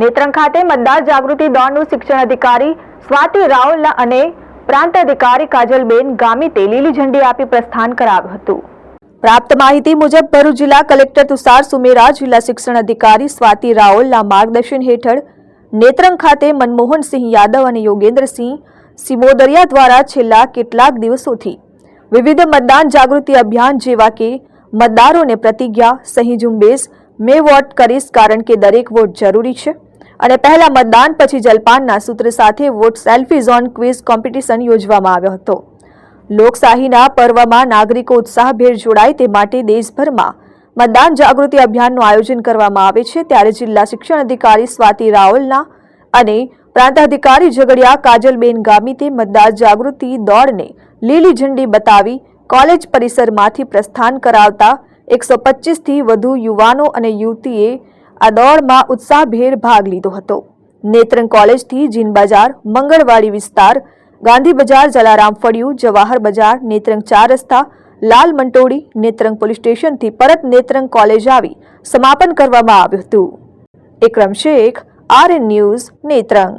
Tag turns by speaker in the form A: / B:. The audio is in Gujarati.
A: નેત્રંગ ખાતે મતદાર જાગૃતિ દોડનું શિક્ષણ અધિકારી સ્વાતિ રાવલ અને પ્રાંત અધિકારી કાજલબેન ગામિતે લીલી ઝંડી આપી પ્રસ્થાન કરાવ્યું હતું. પ્રાપ્ત માહિતી મુજબ ભરૂચ જિલ્લા કલેક્ટર તુષાર સુમેરા, જિલ્લા શિક્ષણ અધિકારી સ્વાતિ રાઓલના માર્ગદર્શન હેઠળ નેત્રંગ ખાતે મનમોહનસિંહ યાદવ અને યોગેન્દ્રસિંહ સિમોદરિયા દ્વારા છેલ્લા કેટલાક દિવસોથી વિવિધ મતદાન જાગૃતિ અભિયાન જેવા કે મતદારોને પ્રતિજ્ઞા, સહી ઝુંબેશ, મેં વોટ કરીશ કારણ કે દરેક વોટ જરૂરી છે. અને પહેલા મતદાન પછી જલપાનના સૂત્ર સાથે vote selfie zone quiz competition યોજવામાં આવ્યો હતો. લોકશાહીના પર્વમાં નાગરિકો ઉત્સાહભેર જોડાય તે માટે દેશભરમાં મતદાન જાગૃતિ અભિયાનનું આયોજન કરવામાં આવે છે. ત્યારે જિલ્લા શિક્ષણ અધિકારી સ્વાતિ રાઓલના અને પ્રાંત અધિકારી ઝઘડિયા કાજલબેન ગામિતે મતદાર જાગૃતિ દોડને લીલી ઝંડી બતાવી કોલેજ પરિસરમાંથી પ્રસ્થાન કરાવતા એકસો પચીસથી વધુ યુવાનો અને યુવતીએ આ દોડમાં ઉત્સાહભેર ભાગ લીધો હતો. નેત્રંગ કોલેજથી જીન બજાર, મંગળવાડી વિસ્તાર, ગાંધી બજાર, જલારામ ફળિયું, જવાહર બજાર, નેત્રંગ ચાર રસ્તા, લાલ મંટોડી નેત્રંગ પોલીસ સ્ટેશનથી પરત નેત્રંગ કોલેજ આવી સમાપન કરવામાં આવ્યું હતું. Ekram Shaikh R N news, Netrang.